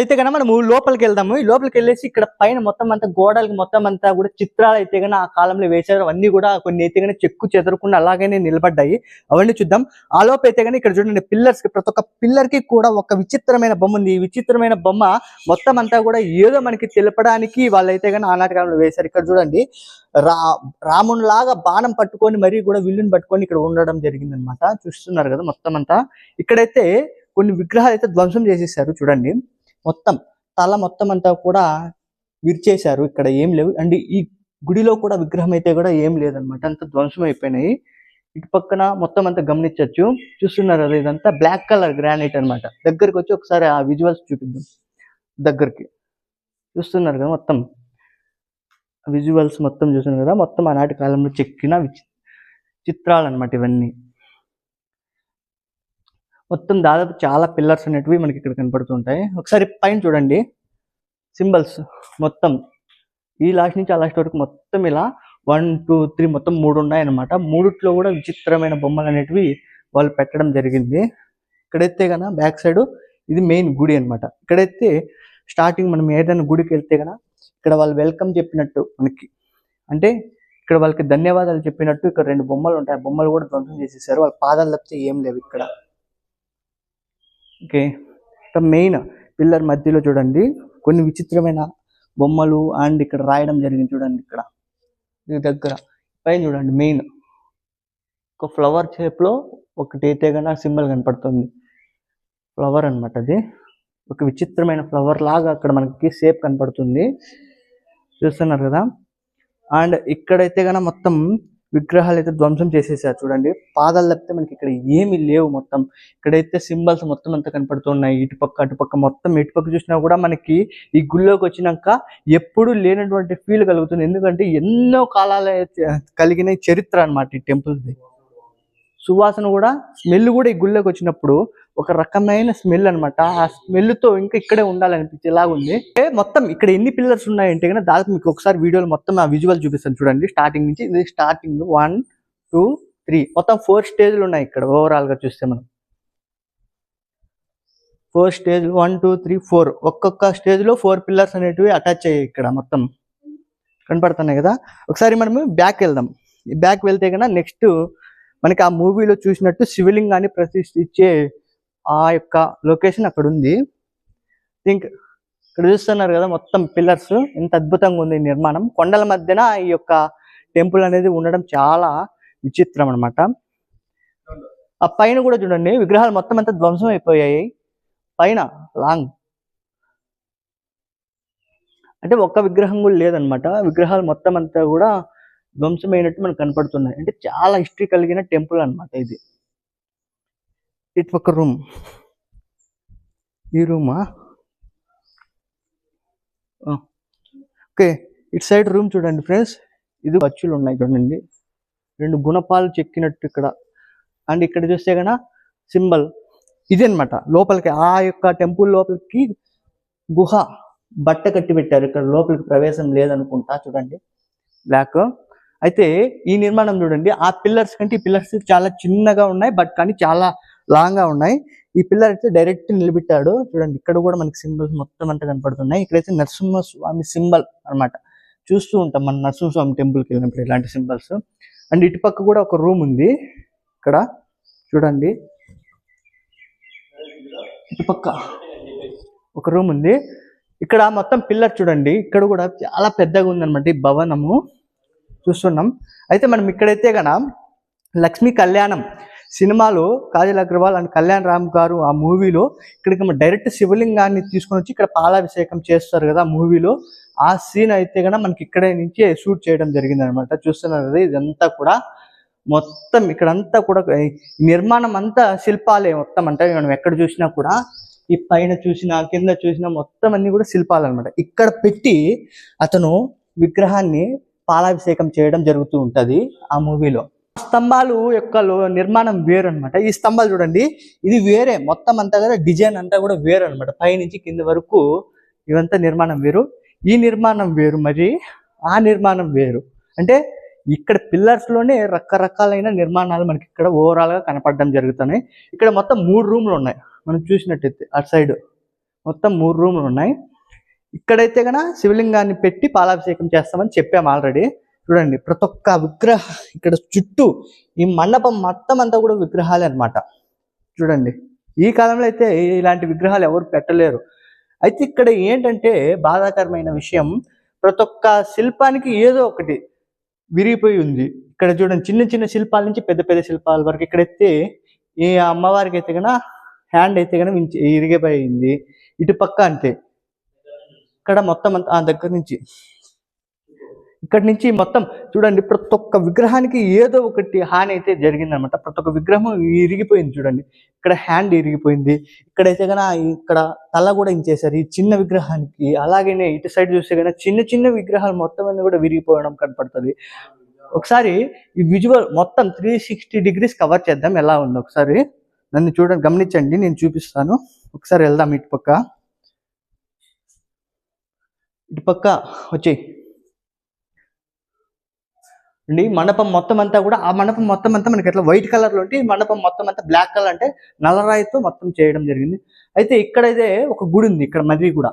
అయితే కనుక మనం లోపలికి వెళ్దాము. ఈ లోపలికి వెళ్ళేసి ఇక్కడ పైన మొత్తం అంతా గోడలకి మొత్తం అంతా కూడా చిత్రాలు అయితే కనుక ఆ కాలంలో వేశారు. అవన్నీ కూడా కొన్ని అయితే కనుక చెక్కు చెదరకుండా అలాగనే నిలబడ్డాయి. అవన్నీ చూద్దాం. ఆ లోపు అయితే కనుక ఇక్కడ చూడండి పిల్లర్స్కి ప్రతి ఒక్క పిల్లర్కి కూడా ఒక విచిత్రమైన బొమ్మ ఉంది. ఈ విచిత్రమైన బొమ్మ మొత్తం అంతా కూడా ఏదో మనకి తెలపడానికి వాళ్ళైతే కనుక ఆనాటి కాలంలో వేశారు. ఇక్కడ చూడండి. రా రాముని లాగా బాణం పట్టుకొని మరీ కూడా విల్లుని పట్టుకొని ఇక్కడ ఉండడం జరిగింది అనమాట చూస్తున్నారు కదా మొత్తం అంతా. ఇక్కడైతే కొన్ని విగ్రహాలు అయితే ధ్వంసం చేసేసారు చూడండి. మొత్తం తల మొత్తం అంతా కూడా విరిచేశారు. ఇక్కడ ఏం లేవు. అండ్ ఈ గుడిలో కూడా విగ్రహం అయితే కూడా ఏం లేదనమాట అంత ధ్వంసం అయిపోయినాయి. ఇటు పక్కన మొత్తం అంతా గమనించవచ్చు చూస్తున్నారు కదా ఇదంతా బ్లాక్ కలర్ గ్రానైట్ అన్నమాట. దగ్గరికి వచ్చి ఒకసారి ఆ విజువల్స్ చూపిద్దాం. దగ్గరికి. చూస్తున్నారు కదా మొత్తం. విజువల్స్ మొత్తం చూస్తున్నారు కదా. మొత్తం ఆనాటి కాలంలో చెక్కిన చిత్రాలు అన్నమాట ఇవన్నీ. మొత్తం దాదాపు చాలా పిల్లర్స్ అనేటివి మనకి ఇక్కడ కనపడుతుంటాయి. ఒకసారి పైన చూడండి. సింబల్స్ మొత్తం. ఈ లాస్ట్ నుంచి ఆ లాస్ట్ వరకు మొత్తం ఇలా వన్ టూ త్రీ మొత్తం మూడు ఉన్నాయన్నమాట. మూడిట్లో కూడా విచిత్రమైన బొమ్మలు అనేటివి వాళ్ళు పెట్టడం జరిగింది. ఇక్కడైతే కన బ్యాక్ సైడ్ ఇది మెయిన్ గుడి అన్నమాట. ఇక్కడైతే స్టార్టింగ్ మనం ఏదైనా గుడికి వెళ్తే కన ఇక్కడ వాళ్ళు వెల్కమ్ చెప్పినట్టు మనకి. అంటే ఇక్కడ వాళ్ళకి ధన్యవాదాలు చెప్పినట్టు ఇక్కడ రెండు బొమ్మలు ఉంటాయి. ఆ బొమ్మలు కూడా ధ్వంసం చేసేసారు. వాళ్ళ పాదాలు తప్పితే ఏం లేవు ఇక్కడ. ఓకే. మెయిన్ పిల్లర్ మధ్యలో చూడండి. కొన్ని విచిత్రమైన బొమ్మలు అండ్ ఇక్కడ రాయడం జరిగింది చూడండి ఇక్కడ. ఇది దగ్గర. పైన చూడండి మెయిన్. ఒక ఫ్లవర్ షేప్లో ఒకటి అయితే కన్నా సింబల్ కనపడుతుంది. ఫ్లవర్ అన్నమాట అది. ఒక విచిత్రమైన ఫ్లవర్ లాగా అక్కడ మనకి షేప్ కనపడుతుంది. చూస్తున్నారు కదా? అండ్ ఇక్కడైతే కన్నా మొత్తం విగ్రహాలు అయితే ధ్వంసం చేసేసారు చూడండి. పాదాలు తప్పితే మనకి ఇక్కడ ఏమీ లేవు మొత్తం. ఇక్కడైతే సింబల్స్ మొత్తం అంతా కనపడుతున్నాయి. ఇటుపక్క అటుపక్క మొత్తం ఇటుపక్క చూసినా కూడా మనకి ఈ గుళ్ళోకి వచ్చినాక ఎప్పుడు లేనటువంటి ఫీల్ కలుగుతుంది. ఎందుకంటే ఎన్నో కాలాల కలిగిన చరిత్ర అనమాట ఈ టెంపుల్ది సువాసన కూడా స్మెల్ కూడా ఈ గుళ్ళోకి వచ్చినప్పుడు ఒక రకమైన స్మెల్ అన్నమాట. ఆ స్మెల్తో ఇంకా ఇక్కడే ఉండాలనిపించేలాగా ఉంది ఏ మొత్తం ఇక్కడ ఎన్ని పిల్లర్స్ ఉన్నాయంటే కనుక దాదాపు మీకు ఒకసారి వీడియోలో మొత్తం ఆ విజువల్ చూపిస్తాను చూడండి. స్టార్టింగ్ నుంచి ఇది స్టార్టింగ్ వన్ టూ త్రీ. మొత్తం ఫోర్ స్టేజ్లు ఉన్నాయి ఇక్కడ ఓవరాల్గా చూస్తే మనం. Four stage one two three four. ఒక్కొక్క స్టేజ్లో ఫోర్ పిల్లర్స్ అనేటివి అటాచ్ అయ్యాయి ఇక్కడ మొత్తం. కనపడుతున్నాయి కదా? ఒకసారి మనము బ్యాక్ వెళ్దాం. ఈ బ్యాక్ వెళ్తే కన్నా నెక్స్ట్ మనకి ఆ మూవీలో చూసినట్టు శివలింగాన్ని ప్రతిష్ఠించే ఆ యొక్క లొకేషన్ అక్కడ ఉంది థింక్ ఇక్కడ చూస్తున్నారు కదా మొత్తం పిల్లర్స్ ఎంత అద్భుతంగా ఉంది ఈ నిర్మాణం. కొండల మధ్యన ఈ యొక్క టెంపుల్ అనేది ఉండడం చాలా విచిత్రం అన్నమాట. ఆ పైన కూడా చూడండి విగ్రహాలు మొత్తం అంతా ధ్వంసం అయిపోయాయి. పైన లాంగ్ అంటే ఒక్క విగ్రహం కూడా లేదనమాట విగ్రహాలు మొత్తం అంతా కూడా ధ్వంసమైనట్టు మనకు కనపడుతున్నాయి. అంటే చాలా హిస్టరీ కలిగిన టెంపుల్ అన్నమాట ఇది. ఇటు ఒక రూమ్. ఈ రూమా? ఓకే ఇటు సైడ్ రూమ్ చూడండి ఫ్రెండ్స్. ఇది ఖర్చులు ఉన్నాయి చూడండి. రెండు గుణపాలు చెక్కినట్టు ఇక్కడ. అండ్ ఇక్కడ చూస్తే కనుక సింబల్. ఇది అన్నమాట లోపలికి ఆ యొక్క టెంపుల్ లోపలికి గుహ బట్ట కట్టి పెట్టారు. ఇక్కడ లోపలికి ప్రవేశం లేదనుకుంటా చూడండి. బ్లాక్. అయితే ఈ నిర్మాణం చూడండి ఆ పిల్లర్స్ కంటే ఈ పిల్లర్స్ చాలా చిన్నగా ఉన్నాయి బట్ కానీ చాలా లాంగ్గా ఉన్నాయి. ఈ పిల్లర్ అయితే డైరెక్ట్ నిలబెట్టాడు. చూడండి ఇక్కడ కూడా మనకి సింబల్స్ మొత్తం అంతా కనపడుతున్నాయి. ఇక్కడైతే నరసింహస్వామి సింబల్ అన్నమాట. చూస్తూ ఉంటాం మన నరసింహస్వామి టెంపుల్కి వెళ్ళినప్పుడు ఇలాంటి సింబల్స్. అండ్ ఇటుపక్క కూడా ఒక రూమ్ ఉంది. ఇక్కడ చూడండి. ఇటుపక్క ఒక రూమ్ ఉంది. ఇక్కడ మొత్తం పిల్లర్ చూడండి. ఇక్కడ కూడా చాలా పెద్దగా ఉందన్నమాట ఈ భవనము. చూస్తున్నాం. అయితే మనం ఇక్కడైతే గన లక్ష్మీ కళ్యాణం సినిమాలో కాజల్ అగర్వాల్ అండ్ కళ్యాణ్ రామ్ గారు ఆ మూవీలో ఇక్కడికి డైరెక్ట్ శివలింగాన్ని తీసుకొని వచ్చి ఇక్కడ పాలాభిషేకం చేస్తారు కదా మూవీలో. ఆ సీన్ అయితే కనుక మనకి ఇక్కడే నుంచి షూట్ చేయడం జరిగింది అనమాట చూస్తున్నారు కదా ఇదంతా కూడా మొత్తం ఇక్కడంతా కూడా నిర్మాణం అంతా శిల్పాలే మొత్తం. అంటే మనం ఎక్కడ చూసినా కూడా ఈ పైన చూసినా కింద చూసినా మొత్తం అన్ని కూడా శిల్పాలు అనమాట. ఇక్కడ పెట్టి అతను విగ్రహాన్ని పాలాభిషేకం చేయడం జరుగుతూ ఉంటది ఆ మూవీలో. స్తంభాలు యొక్క లో- నిర్మాణం వేరు అనమాట ఈ స్తంభాలు చూడండి. ఇది వేరే. మొత్తం అంతా కూడా డిజైన్ అంతా కూడా వేరు అనమాట పైనుంచి కింద వరకు ఇవంతా నిర్మాణం వేరు. ఈ నిర్మాణం వేరు మరి. ఆ నిర్మాణం వేరు. అంటే ఇక్కడ పిల్లర్స్లోనే రకరకాలైన నిర్మాణాలు మనకి ఇక్కడ ఓవరాల్గా కనపడడం జరుగుతున్నాయి. ఇక్కడ మొత్తం మూడు రూమ్లు ఉన్నాయి. మనం చూసినట్టయితే అటు సైడ్ మొత్తం మూడు రూమ్లు ఉన్నాయి. ఇక్కడైతే కనుక శివలింగాన్ని పెట్టి పాలాభిషేకం చేస్తామని చెప్పాము ఆల్రెడీ చూడండి ప్రతి ఒక్క విగ్రహ ఇక్కడ చుట్టూ ఈ మండపం మొత్తం అంతా కూడా విగ్రహాలే అన్నమాట. చూడండి ఈ కాలంలో అయితే ఇలాంటి విగ్రహాలు ఎవరు పెట్టలేరు. అయితే ఇక్కడ ఏంటంటే బాధాకరమైన విషయం ప్రతి ఒక్క శిల్పానికి ఏదో ఒకటి విరిగిపోయి ఉంది. ఇక్కడ చూడండి చిన్న చిన్న శిల్పాల నుంచి పెద్ద పెద్ద శిల్పాల వరకు ఇక్కడైతే ఈ అమ్మవారికి అయితే కనుక హ్యాండ్ అయితే కనుక ఇరిగిపోయింది. ఇటు పక్క అంతే. ఇక్కడ మొత్తం అంతా ఆ దగ్గర నుంచి ఇక్కడ నుంచి మొత్తం చూడండి ప్రతి ఒక్క విగ్రహానికి ఏదో ఒకటి హాని అయితే జరిగిందనమాట. ప్రతి ఒక్క విగ్రహం ఇరిగిపోయింది చూడండి. ఇక్కడ హ్యాండ్ ఇరిగిపోయింది. ఇక్కడైతే కనుక ఇక్కడ తల కూడా ఇంచేశారు ఈ చిన్న విగ్రహానికి. అలాగనే ఇటు సైడ్ చూస్తే కనుక చిన్న చిన్న విగ్రహాలు మొత్తం అన్ని కూడా విరిగిపోవడం కనపడుతుంది. ఒకసారి ఈ విజువల్ మొత్తం త్రీ సిక్స్టీ డిగ్రీస్ కవర్ చేద్దాం. ఎలా ఉంది ఒకసారి. నన్ను చూడండి గమనించండి నేను చూపిస్తాను. ఒకసారి వెళ్దాం ఇటు పక్క. ఇటు పక్క వచ్చేయి. అండి. మండపం మొత్తం అంతా కూడా ఆ మండపం మొత్తం అంతా మనకి ఎట్లా వైట్ కలర్లో ఉంటే మండపం మొత్తం అంతా బ్లాక్ కలర్ అంటే నల్లరాయితో మొత్తం చేయడం జరిగింది. అయితే ఇక్కడైతే ఒక గుడి ఉంది ఇక్కడ మదివి కూడా.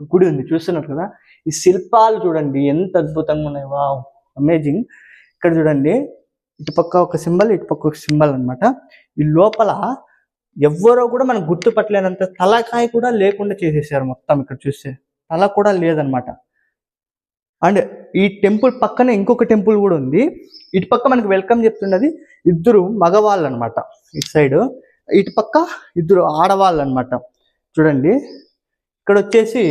ఒక గుడి ఉంది చూస్తున్నారు కదా? ఈ శిల్పాలు చూడండి ఎంత అద్భుతంగా ఉన్నాయి. Wow amazing. ఇక్కడ చూడండి ఇటు పక్క ఒక సింబల్ ఇటు పక్క ఒక సింబల్ అన్నమాట. ఈ లోపల ఎవ్వరో కూడా మనం గుర్తుపట్టలేనంత తలకాయ కూడా లేకుండా చేసేసారు మొత్తం ఇక్కడ చూస్తే. తల కూడా లేదనమాట అండ్ ఈ టెంపుల్ పక్కనే ఇంకొక టెంపుల్ కూడా ఉంది. ఇటు పక్క మనకి వెల్కమ్ చెప్తున్నది ఇద్దరు మగవాళ్ళు అనమాట ఇటు సైడ్ ఇటు పక్క ఇద్దరు ఆడవాళ్ళు అనమాట చూడండి. ఇక్కడ వచ్చేసి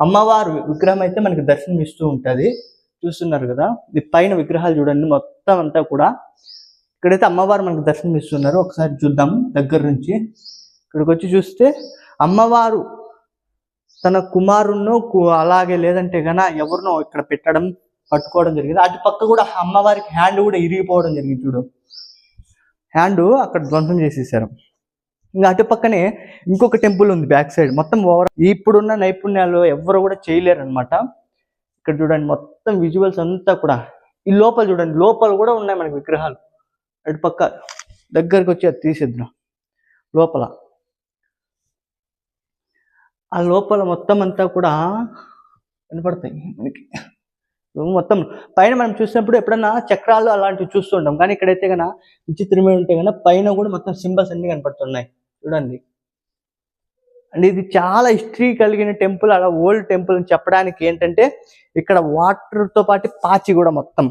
అమ్మవారు విగ్రహం అయితే మనకి దర్శనం ఇస్తూ ఉంటుంది. చూస్తున్నారు కదా? ఈ పైన విగ్రహాలు చూడండి. మొత్తం అంతా కూడా ఇక్కడైతే అమ్మవారు మనకు దర్శనం ఇస్తున్నారు ఒకసారి చూద్దాం దగ్గర నుంచి. ఇక్కడికి వచ్చి చూస్తే అమ్మవారు తన కుమారుణ్ణు కు- అలాగే లేదంటే గన ఎవరినో ఇక్కడ పెట్టడం పట్టుకోవడం జరిగింది. అటు పక్క కూడా అమ్మవారికి హ్యాండ్ కూడా ఇరిగిపోవడం జరిగింది చూడు. హ్యాండ్ అక్కడ ధ్వంసం చేసేసారు. ఇంకా అటు పక్కనే ఇంకొక టెంపుల్ ఉంది బ్యాక్ సైడ్. మొత్తం ఓవర్ ఇప్పుడున్న నైపుణ్యాలు ఎవరు కూడా చేయలేరు అనమాట ఇక్కడ చూడండి మొత్తం విజువల్స్ అంతా కూడా. ఈ లోపల చూడండి లోపల కూడా ఉన్నాయి మనకి విగ్రహాలు. అటు పక్క దగ్గరికి వచ్చి అది తీసేద్దాం లోపల. ఆ లోపల మొత్తం అంతా కూడా కనపడతాయి మనకి. మొత్తం పైన మనం చూసినప్పుడు ఎప్పుడన్నా చక్రాలు అలాంటివి చూస్తుంటాం కానీ ఇక్కడైతే కన్నా విచిత్రమే ఉంటే కన్నా పైన కూడా మొత్తం సింబల్స్ అన్ని కనపడుతున్నాయి. చూడండి. అండ్ ఇది చాలా హిస్టరీ కలిగిన టెంపుల్ అలా ఓల్డ్ టెంపుల్ అని చెప్పడానికి ఏంటంటే ఇక్కడ వాటర్తో పాటు పాచి కూడా మొత్తం.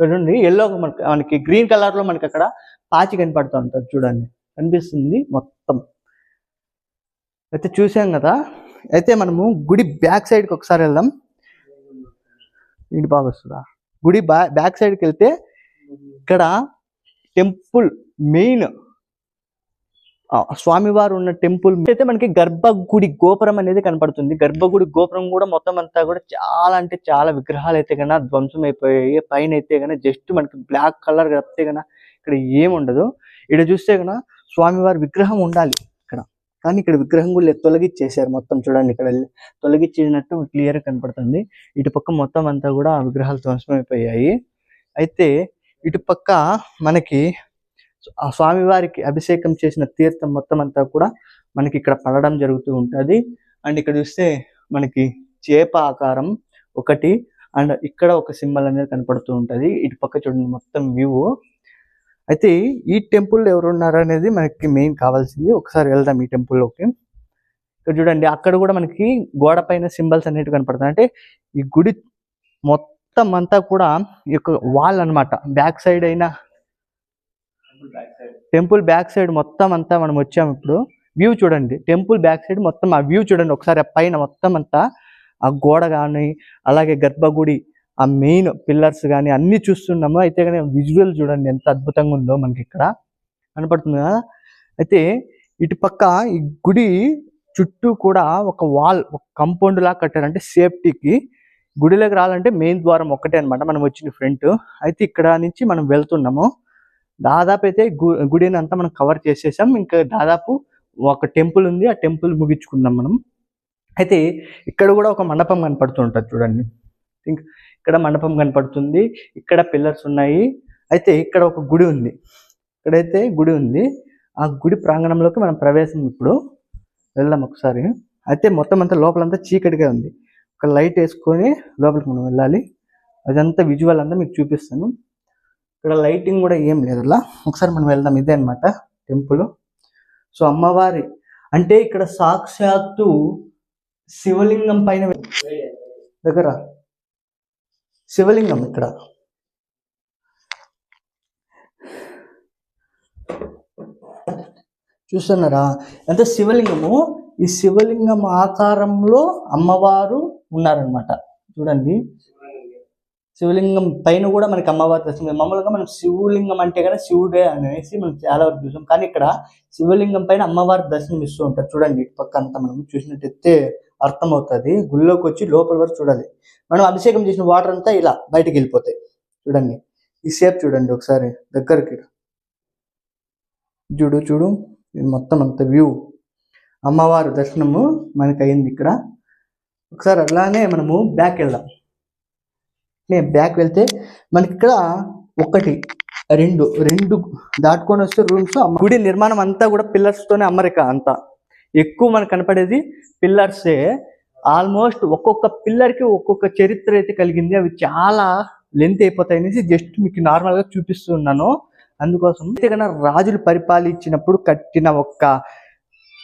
చూడండి. ఎల్లో మనకి మనకి గ్రీన్ కలర్లో మనకి అక్కడ పాచి కనపడుతూ ఉంటుంది. చూడండి. కనిపిస్తుంది మొత్తం. అయితే చూసాం కదా? అయితే మనము గుడి బ్యాక్ సైడ్కి ఒకసారి వెళ్దాం. ఇంటి బాగా వస్తుందా? గుడి బ్యా బ్యాక్ సైడ్కి వెళ్తే ఇక్కడ టెంపుల్ మెయిన్ స్వామివారు ఉన్న టెంపుల్ అయితే మనకి గర్భగుడి గోపురం అనేది కనపడుతుంది. గర్భగుడి గోపురం కూడా మొత్తం అంతా కూడా చాలా అంటే చాలా విగ్రహాలు అయితే కన్నా ధ్వంసం అయిపోయాయి. పైన అయితే కన్నా జస్ట్ మనకి బ్లాక్ కలర్ కప్తే కన్నా ఇక్కడ ఏముండదు ఇక్కడ చూస్తే కన్నా స్వామివారి విగ్రహం ఉండాలి. కానీ ఇక్కడ విగ్రహం కూడా లేదు, తొలగిచ్చేసారు మొత్తం చూడండి ఇక్కడ. తొలగిచ్చినట్టు క్లియర్ కనపడుతుంది. ఇటు పక్క మొత్తం అంతా కూడా ఆ విగ్రహాలు ధ్వంసమైపోయాయి అయితే ఇటు పక్క మనకి ఆ స్వామివారికి అభిషేకం చేసిన తీర్థం మొత్తం అంతా కూడా మనకి ఇక్కడ పడడం జరుగుతూ ఉంటుంది. అండ్ ఇక్కడ చూస్తే మనకి చేప ఆకారం ఒకటి. అండ్ ఇక్కడ ఒక సింబల్ అనేది కనపడుతూ ఉంటుంది. ఇటు పక్క చూడండి మొత్తం వ్యూ అయితే ఈ టెంపుల్ ఎవరు ఉన్నారు అనేది మనకి మెయిన్ కావాల్సింది. ఒకసారి వెళ్దాం ఈ టెంపుల్లోకి ఇక్కడ చూడండి అక్కడ కూడా మనకి గోడ పైన సింబల్స్ అనేవి కనపడుతున్నాయి అంటే ఈ గుడి మొత్తం అంతా కూడా ఈ యొక్క వాల్ అన్నమాట. బ్యాక్ సైడ్ అయినా టెంపుల్ బ్యాక్ సైడ్ మొత్తం అంతా మనం వచ్చాము ఇప్పుడు. వ్యూ చూడండి టెంపుల్ బ్యాక్ సైడ్ మొత్తం ఆ వ్యూ చూడండి. ఒకసారి ఆ పైన మొత్తం అంతా ఆ గోడ కానీ అలాగే గర్భగుడి ఆ మెయిన్ పిల్లర్స్ కానీ అన్ని చూస్తున్నాము. అయితే కానీ విజువల్ చూడండి ఎంత అద్భుతంగా ఉందో మనకి ఇక్కడ కనపడుతుంది కదా. అయితే ఇటుపక్క ఈ గుడి చుట్టూ కూడా ఒక వాల్ ఒక కంపౌండ్ లాగా కట్టారంటే సేఫ్టీకి గుడిలోకి రావాలంటే మెయిన్ ద్వారం ఒక్కటే అనమాట మనం వచ్చిన ఫ్రంట్ అయితే ఇక్కడ నుంచి మనం వెళ్తున్నాము. దాదాపు అయితే గు- గుడిని అంతా మనం కవర్ చేసేసాం. ఇంకా దాదాపు ఒక టెంపుల్ ఉంది. ఆ టెంపుల్ ముగించుకుందాం మనం. అయితే ఇక్కడ కూడా ఒక మండపం కనపడుతుంటుంది చూడండి. థింక్ ఇక్కడ మండపం కనపడుతుంది. ఇక్కడ పిల్లర్స్ ఉన్నాయి. అయితే ఇక్కడ ఒక గుడి ఉంది. ఇక్కడైతే గుడి ఉంది. ఆ గుడి ప్రాంగణంలోకి మనం ప్రవేశం ఇప్పుడు వెళ్దాం ఒకసారి. అయితే మొత్తం అంతా లోపలంతా చీకటిగా ఉంది. ఒక లైట్ వేసుకొని లోపలికి మనం వెళ్ళాలి. అదంతా విజువల్ అంతా మీకు చూపిస్తాను. ఇక్కడ లైటింగ్ కూడా ఏం లేదు అలా ఒకసారి మనం వెళ్దాం. ఇదే అన్నమాట టెంపుల్. సో అమ్మవారి అంటే ఇక్కడ సాక్షాత్తు శివలింగం పైన దగ్గర. శివలింగం ఇక్కడ. చూస్తున్నారా? అంటే శివలింగము ఈ శివలింగం ఆకారంలో అమ్మవారు ఉన్నారనమాట చూడండి. శివలింగం పైన కూడా మనకి అమ్మవారి దర్శనం మామూలుగా మనం శివలింగం అంటే కదా శివుడే అనేసి మనం చాలా వరకు చూసాం. కానీ ఇక్కడ శివలింగం పైన అమ్మవారి దర్శనం ఇస్తూ ఉంటారు. చూడండి ఇటు పక్క అంతా మనం చూసినట్టయితే అర్థమవుతుంది. గుళ్ళోకి వచ్చి లోపల వరకు చూడాలి. మనం అభిషేకం చేసిన వాటర్ అంతా ఇలా బయటకు వెళ్ళిపోతాయి. చూడండి. ఈ షేప్ చూడండి ఒకసారి దగ్గరికి. చూడు చూడు. ఇది మొత్తం అంత వ్యూ. అమ్మవారు దర్శనము మనకి అయింది ఇక్కడ. ఒకసారి అట్లానే మనము బ్యాక్ వెళ్దాం. నేను బ్యాక్ వెళ్తే మనకి ఇక్కడ ఒకటి రెండు రెండు దాటుకొని వస్తే రూమ్స్ గుడి నిర్మాణం అంతా కూడా పిల్లర్స్తోనే తోనే అమరిక అంతా. ఎక్కువ మనకు కనపడేది పిల్లర్సే. ఆల్మోస్ట్ ఒక్కొక్క పిల్లర్కి ఒక్కొక్క చరిత్ర అయితే కలిగింది. అవి చాలా లెంత్ అయిపోతాయి అనేసి జస్ట్ మీకు నార్మల్గా చూపిస్తున్నాను. అందుకోసం అంతేకన్నా రాజులు పరిపాలించినప్పుడు కట్టిన ఒక్క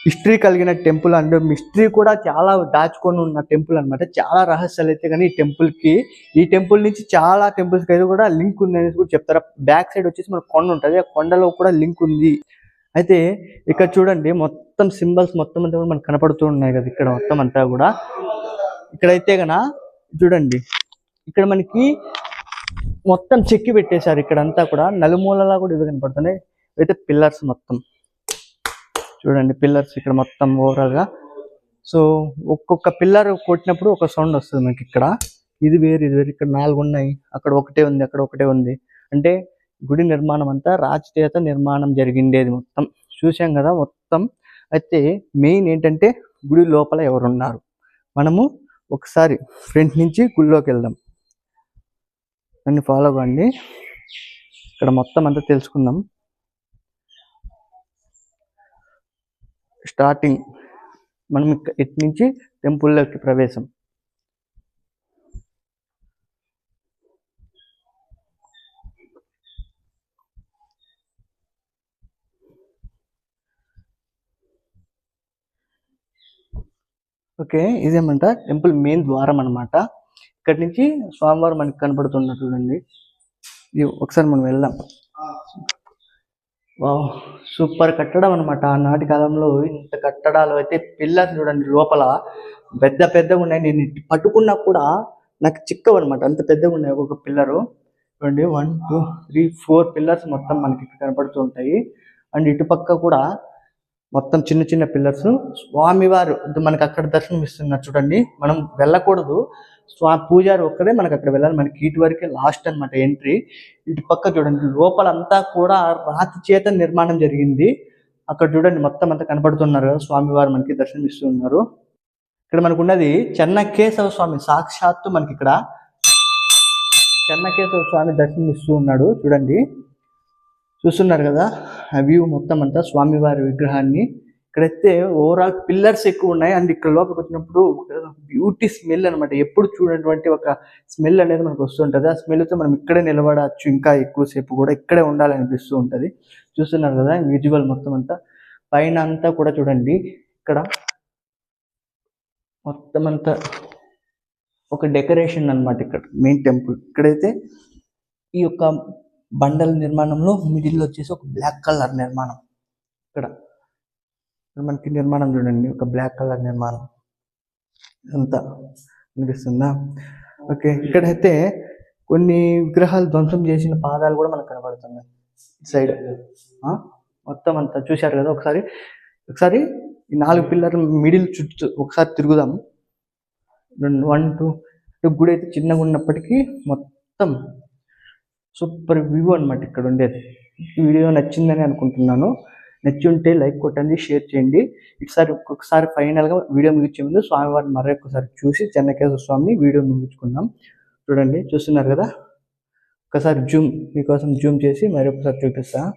హిస్టరీ కలిగిన టెంపుల్ అండ్ మిస్టరీ కూడా చాలా దాచుకొని ఉన్న టెంపుల్ అన్నమాట. చాలా రహస్యాలు అయితే కానీ ఈ టెంపుల్కి ఈ టెంపుల్ నుంచి చాలా టెంపుల్స్కి అయితే కూడా లింక్ ఉంది అనేసి కూడా చెప్తారు. బ్యాక్ సైడ్ వచ్చేసి మనకు కొండ ఉంటుంది. ఆ కొండలో కూడా లింక్ ఉంది. అయితే ఇక్కడ చూడండి మొత్తం మొత్తం సింబల్స్ మొత్తం అంతా కూడా మనకు కనపడుతూ ఉన్నాయి కదా ఇక్కడ మొత్తం అంతా కూడా. ఇక్కడైతే గన చూడండి ఇక్కడ మనకి మొత్తం చెక్కి పెట్టేశారు ఇక్కడ అంతా కూడా. నలుమూలలా కూడా ఇవి కనపడుతున్నాయి. అయితే పిల్లర్స్ మొత్తం. చూడండి పిల్లర్స్ ఇక్కడ మొత్తం ఓవరాల్గా సో ఒక్కొక్క పిల్లర్ కొట్టినప్పుడు ఒక సౌండ్ వస్తుంది మనకి ఇక్కడ. ఇది వేరు ఇది వేరు. ఇక్కడ నాలుగు ఉన్నాయి. అక్కడ ఒకటే ఉంది అక్కడ ఒకటే ఉంది. అంటే గుడి నిర్మాణం అంతా రాజచేత నిర్మాణం జరిగిండేది మొత్తం. చూసాం కదా మొత్తం. అయితే మెయిన్ ఏంటంటే గుడి లోపల ఎవరున్నారు? మనము ఒకసారి ఫ్రంట్ నుంచి గుడిలోకి వెళ్దాం. నన్ను ఫాలో అవ్వండి. ఇక్కడ మొత్తం అంతా తెలుసుకుందాం. స్టార్టింగ్ మనం ఇక్కడ ఇటు నుంచి టెంపుల్లోకి ప్రవేశం. ఓకే ఇదేమంట? టెంపుల్ మెయిన్ ద్వారం అన్నమాట. ఇక్కడి నుంచి స్వామివారు మనకి కనపడుతున్నారు చూడండి ఇది ఒకసారి మనం వెళ్దాం. వావ్ సూపర్ కట్టడం అనమాట ఆనాటి కాలంలో ఇంత కట్టడాలు అయితే పిల్లర్స్ చూడండి లోపల. పెద్ద పెద్దగా ఉన్నాయి. నేను పట్టుకున్నా కూడా నాకు చిక్కవు అనమాట అంత పెద్దగా ఉన్నాయి ఒక్కొక్క పిల్లరు చూడండి one two three four pillars మొత్తం మనకి ఇక్కడ కనపడుతూ ఉంటాయి. అండ్ ఇటుపక్క కూడా మొత్తం చిన్న చిన్న పిల్లర్స్. స్వామివారు మనకు మనకి అక్కడ దర్శనం ఇస్తున్నారు చూడండి. మనం వెళ్ళకూడదు. స్వా పూజారి ఒక్కడే మనకి అక్కడ వెళ్ళాలి. మనకి ఇటు వరకే లాస్ట్ అన్నమాట ఎంట్రీ. ఇటు పక్క చూడండి. లోపలంతా కూడా రాతి చేత నిర్మాణం జరిగింది. అక్కడ చూడండి మొత్తం అంతా కనపడుతున్నారు కదా స్వామివారు మనకి దర్శనం ఇస్తున్నారు ఇక్కడ మనకు ఉన్నది చెన్నకేశవ స్వామి సాక్షాత్తు మనకి ఇక్కడ చెన్నకేశవ స్వామి దర్శనం ఇస్తూ ఉన్నాడు. చూడండి. చూస్తున్నారు కదా? వ్యూ మొత్తం అంతా స్వామివారి విగ్రహాన్ని. ఇక్కడైతే ఓవరాల్ పిల్లర్స్ ఎక్కువ ఉన్నాయి. అండ్ ఇక్కడ లోపలికి వచ్చినప్పుడు బ్యూటీ స్మెల్ అన్నమాట. ఎప్పుడు చూడనటువంటి ఒక స్మెల్ అనేది మనకు వస్తుంటది. ఆ స్మెల్తో మనం ఇక్కడే నిలబడచ్చు. ఇంకా ఎక్కువసేపు కూడా ఇక్కడే ఉండాలనిపిస్తూ ఉంటుంది. ఉంటది చూస్తున్నారు కదా విజువల్ మొత్తం అంతా. పైన అంతా కూడా చూడండి. ఇక్కడ మొత్తం అంతా ఒక డెకరేషన్ అన్నమాట ఇక్కడ మెయిన్ టెంపుల్. ఇక్కడైతే ఈ యొక్క బండల నిర్మాణంలో మిడిల్ వచ్చేసి ఒక బ్లాక్ కలర్ నిర్మాణం. ఇక్కడ. మనకి నిర్మాణం చూడండి. ఒక బ్లాక్ కలర్ నిర్మాణం. అంతా అనిపిస్తుందా ఓకే. ఇక్కడైతే కొన్ని విగ్రహాలు ధ్వంసం చేసిన పాదాలు కూడా మనకు కనబడుతున్నాయి. సైడ్. మొత్తం అంతా చూశారు కదా ఒకసారి? ఒకసారి ఈ నాలుగు పిల్లర్ మిడిల్ చుట్టూ ఒకసారి తిరుగుదాం. రెండు వన్ టూ. గుడి అయితే చిన్నగా ఉన్నప్పటికీ మొత్తం సూపర్ వ్యూ అనమాట ఇక్కడ ఉండేది. వీడియో నచ్చిందని అనుకుంటున్నాను. నచ్చి ఉంటే లైక్ కొట్టండి షేర్ చేయండి. ఇటుసారి ఒక్కొక్కసారి ఫైనల్గా వీడియో ముగించే ముందు స్వామివారిని మరొకసారి చూసి చెన్నకేశ్వర స్వామిని వీడియో ముగించుకుందాం. చూడండి చూస్తున్నారు కదా? ఒకసారి జూమ్ మీకోసం జూమ్ చేసి మరొకసారి చూపిస్తాను